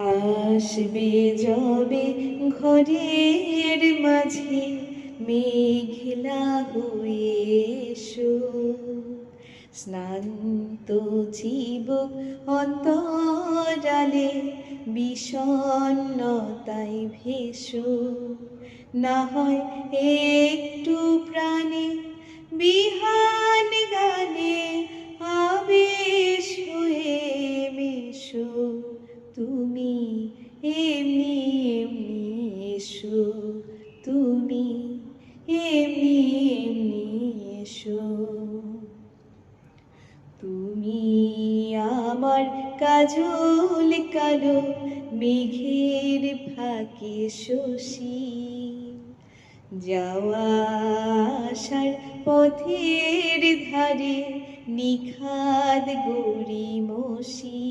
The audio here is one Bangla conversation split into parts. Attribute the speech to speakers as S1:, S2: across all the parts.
S1: আসবে যবে ঘরের মাঝে মেঘলা হয়ে স্নান্ত জীবক অন্তরালে বিষণ্ণতায় ভেসো। না হয় একটু প্রাণে বিহান গানে তুমি এমনি এমনি এসো, তুমি এমনি এমনি এসো। তুমি আমার কাজল কালো, মেঘের ফাঁকে শশী। যাওয়া আসার পথের ধারে, নিখাদ গড়িমসি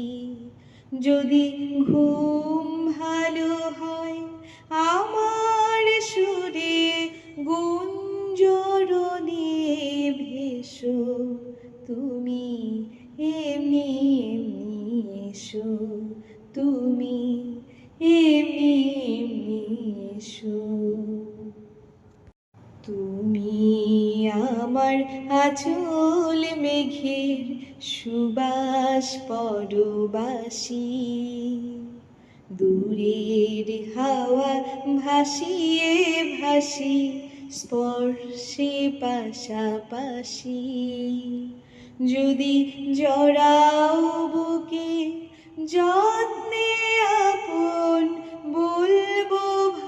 S1: যদি ঘুম ভালো হয় আমার আচল মেঘের সুবাস পরবাসী। দূরের হাওয়া ভাসিয়ে ভাসি, স্পর্শে পাশাপাশি। যদি জড়াও বুকে যত্নে আপন, বলব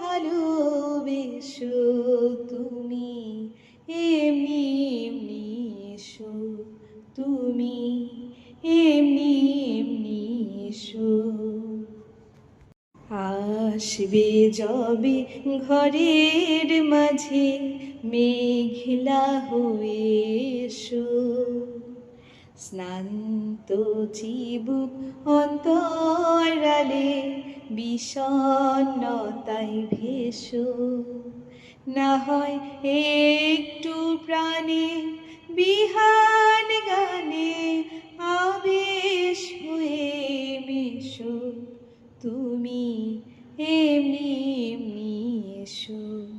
S1: ভালোবেসো তুমি। এমনি এমনি এসো তুমি, এমনি এমনি এসো। আসবে যবে ঘরের মাঝে, মেঘলা হয়ে এসো। স্নান্ত চিবুক অন্তরালে বিষণ্ণতায় ভেসো। না হয় একটু প্রাণে বিহান গানে আবেশ হয়ে মেশো। তুমি এমনি এমনি এসো।